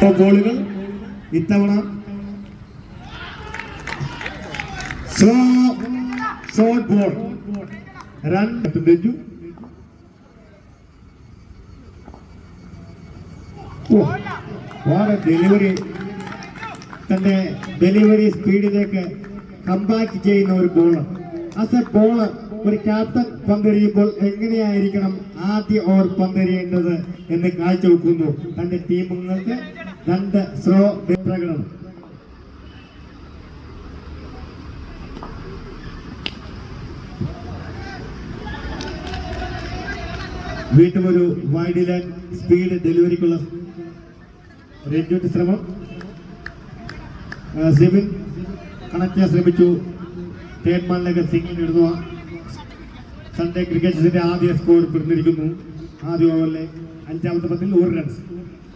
ബോളുകൾ ഇത്തവണ. Short ball delivery തന്റെ delivery സ്പീഡിലേക്ക് കംബാക്ക് ചെയ്യുന്ന ഒരു ബോളർ ആസ് എ ബോളർ ഒരു ക്യാപ്റ്റൻ പന്തെറിയുമ്പോൾ എങ്ങനെയായിരിക്കണം ആദ്യ ഓവർ പന്തെറിയേണ്ടത് എന്ന് കാഴ്ചവെക്കുന്നു തന്റെ ടീമുകൾക്ക് രണ്ട് സ്രോ പ്രകടനം വീണ്ടും ഒരു വൈഡ് ലൈൻ സ്പീഡ് ഡെലിവറിക്കുള്ള രഞ്ജുവിന്റെ ശ്രമം. സിബിൻ കണക്ട് ചെയ്യാൻ ശ്രമിച്ചു. തേന്മാനിലേക്ക് സിംഗിങ് ഇടുന്നു. സൺഡേ ക്രിക്കറ്റ് ആദ്യ സ്കോർ പിടിഞ്ഞിരിക്കുന്നു ആദ്യ ഓവറിലെ അഞ്ചാമത്തെ പത്തിൽ ഒരു റൺസ്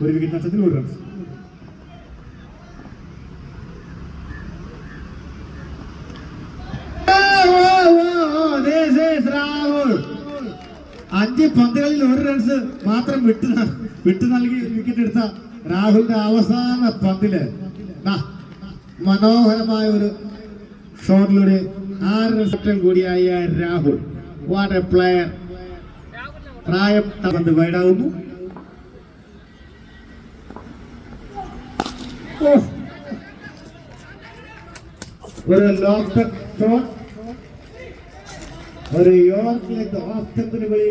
ഒരു വിക്കറ്റ് നഷ്ടത്തിൽ ഒരു റൺസ് രാഹുൽ അഞ്ച് പന്തുകളിൽ ഒരു റൺസ് മാത്രം വിട്ടു വിട്ടു നൽകി വിക്കറ്റ് എടുത്ത രാഹുലിന്റെ അവസാന പന്തിൽ. മനോഹരമായ ഒരു ഷോട്ടിലൂടെ ആറ് റൺസ് കൂടിയായ രാഹുൽ. വാട്ട് എ പ്ലെയർ പ്രായം പന്ത് വൈഡാവുന്നു ഒരു ലോക്ക് ഷോട്ട് ഒരു യോഗത്തിലേക്ക് വെളിയിൽ